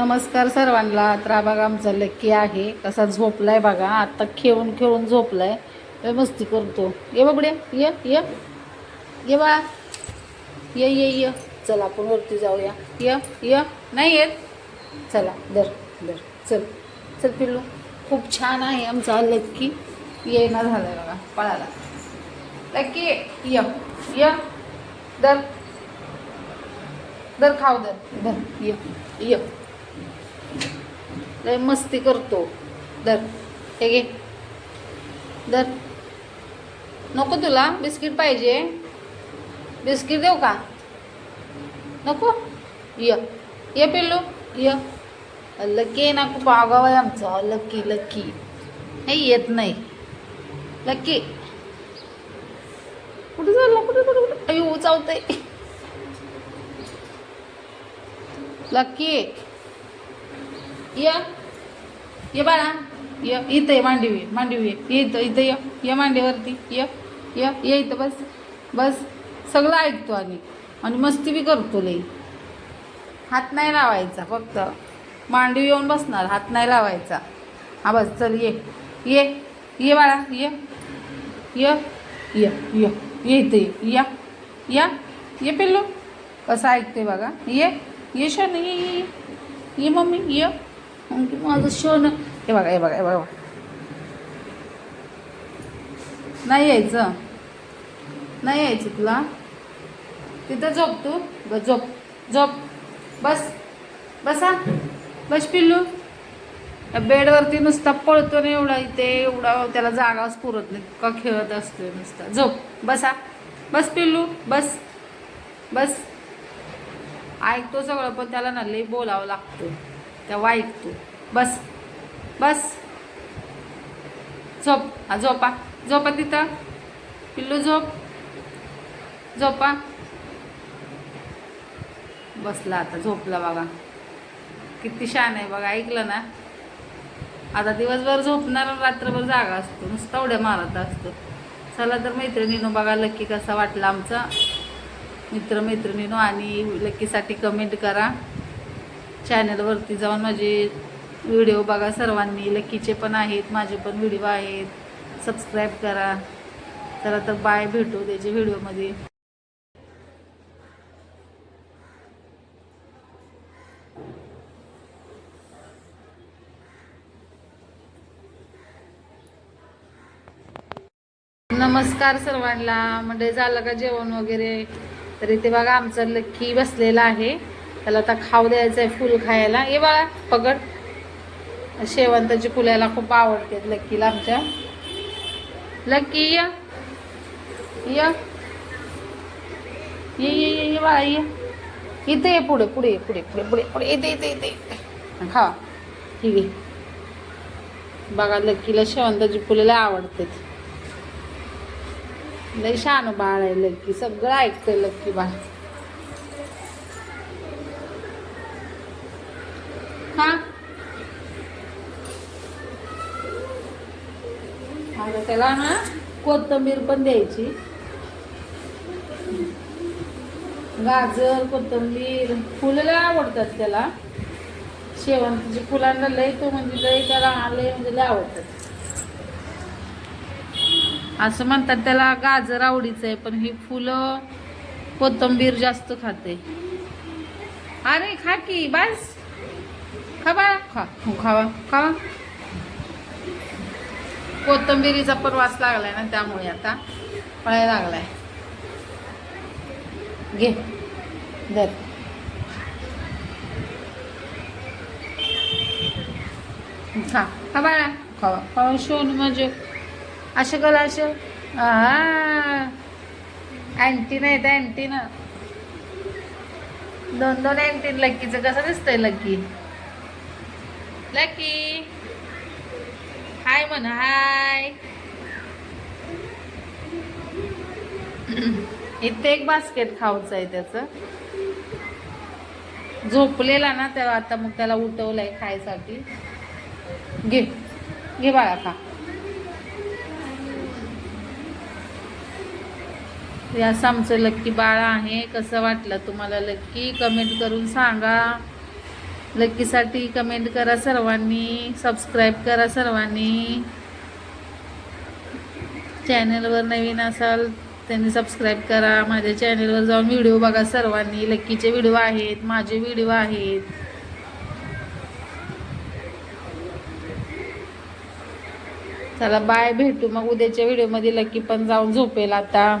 नमस्कार सर्वांना. तर बघा आमचा लक्की आहे. कसा झोपलाय बघा. आत्ता खेळून खेळून झोपलाय. आहे मस्ती करतो. ये बघड्या ये ये. ये बा. ये ये ये. चला आपण वरती जाऊया. ये ये. नाही येत. चला दर दर चल. चल पिल्लू. खूप छान आहे आमचा लक्की येईना झाला आहे बघा पळाला. लक्की ये. ये. दर दर खाऊ दर दर ये ये. लय मस्ती करतो. दर हे घे. दर नको तुला बिस्किट पाहिजे. बिस्किट देऊ का? नको? य. ये पिल्लू. य. लक्की ना खूप आगाव आहे आमचा. लक्की लक्की हे येत नाही. लक्की कुठे झालं कुठे कुठे कुठे? अयो लक्की ये. ये बाळा. य. इथं ये मांडवी मांडीवी ये. इथं इथं य. ये मांडीवरती. य. य. ये इथं बस. बस. सगळं ऐकतो आणि आणि मस्ती बी करतो लई. हात नाही लावायचा फक्त. मांडी येऊन बसणार. हात नाही लावायचा. हा बस चल ये. ये. ये बाळा. ये. य. ये. ये. इथं ये. या. या. ये पिल्लू. कसं ऐकते बघा. ये. ये शनी. ये ये ये. ये मम्मी. ये. आणखी माझं शोन हे बघा हे बघा हे बघा नाही यायचं. नाही यायचं तुला. तिथं झोप तू. बस झोप झोप. बस. बसा. बस पिल्लू. बेडवरती नुसता पळतो ना एवढा इथे एवढा त्याला जागाच पुरत नाही का खेळत असतोय नुसता. झोप. बसा. बस पिल्लू. बस. बस. ऐकतो सगळं पण त्याला ना लई बोलावं लागतं तेव्हा ऐकतो बस. बस. झोप. हा झोपा. झोपा तिथं. पिल्लू झोप. झोपा. बसला आता झोपला बघा. किती शान आहे बघा ऐकलं ना? आता दिवसभर झोपणार रात्रभर जागा असतो. नुसता उड्या मारत असतो. चला तर मैत्रिणीनो बघा लक्की कसा वाटला आमचा. मित्रमैत्रिणीनो आणि लक्कीसाठी कमेंट करा. चॅनलवरती जाऊन माझे व्हिडिओ बघा. सर्वांनी लकीचे पण आहेत माझे पण व्हिडिओ आहेत. सबस्क्राईब करा. चला तर बाय भेटू त्याच्या व्हिडिओमध्ये नमस्कार सर्वांना. म्हणजे झालं का जेवण वगैरे? तर इथे बघा आमचं लक्की बसलेला आहे. त्याला आता खाऊ द्यायचं आहे फुल खायला. ये बाळा पगड शेवंताची फुलायला खूप आवडतात लक्कीला आमच्या. लक्की या. या. ये ये ये ये बाळा ये. इथे ये पुढे पुढे पुढे पुढे पुढे पुढे इथे इथे इथे हा ठीक आहे. बघा लक्कीला शेवंताची फुलेला आवडतात लय शान बाळ आहे लक्की. सगळं ऐकतंय लक्की बाळ. हा आता त्याला ना कोथिंबीर पण द्यायची. गाजर कोथिंबीर फुलं लय आवडतात त्याला. शेवंतीची फुलांना लय तो म्हणजे लय त्याला लय म्हणजे लय आवडतात असं म्हणतात त्याला गाजर आवडीचं आहे पण ही फुलं कोथिंबीर जास्त खाते. अरे खा की बस. खा. हो, बाळा खा खावा. खावा कोथिंबिरीचा पण वास लागलाय ना त्यामुळे आता पळायला लागलाय. घे. दर खा. खा बाळा. खावा खावा शोन म्हणजे. असं कला असं अँटीन अँटी नाही तर दोन दोन अँटीन लक्कीचं कसं दिसतंय लक्की लकी हाय म्हण हाय इथे एक बास्केट खाऊचं आहे त्याचं. झोपलेला ना तेव्हा आता मग त्याला उठवलंय खायसाठी. घे घे बाळा खा. असं आमचं लक्की बाळ आहे. कसं वाटलं तुम्हाला लक्की कमेंट करून सांगा. लक्कीसाठी कमेंट करा सर्वांनी सबस्क्राईब करा सर्वांनी. चॅनलवर नवीन असाल त्यांनी सबस्क्राईब करा. माझ्या चॅनलवर जाऊन व्हिडिओ बघा सर्वांनी. लक्कीचे व्हिडिओ आहेत माझे व्हिडिओ आहेत. चला बाय भेटू मग उद्याच्या व्हिडिओमध्ये लक्की पण जाऊन झोपेल आता.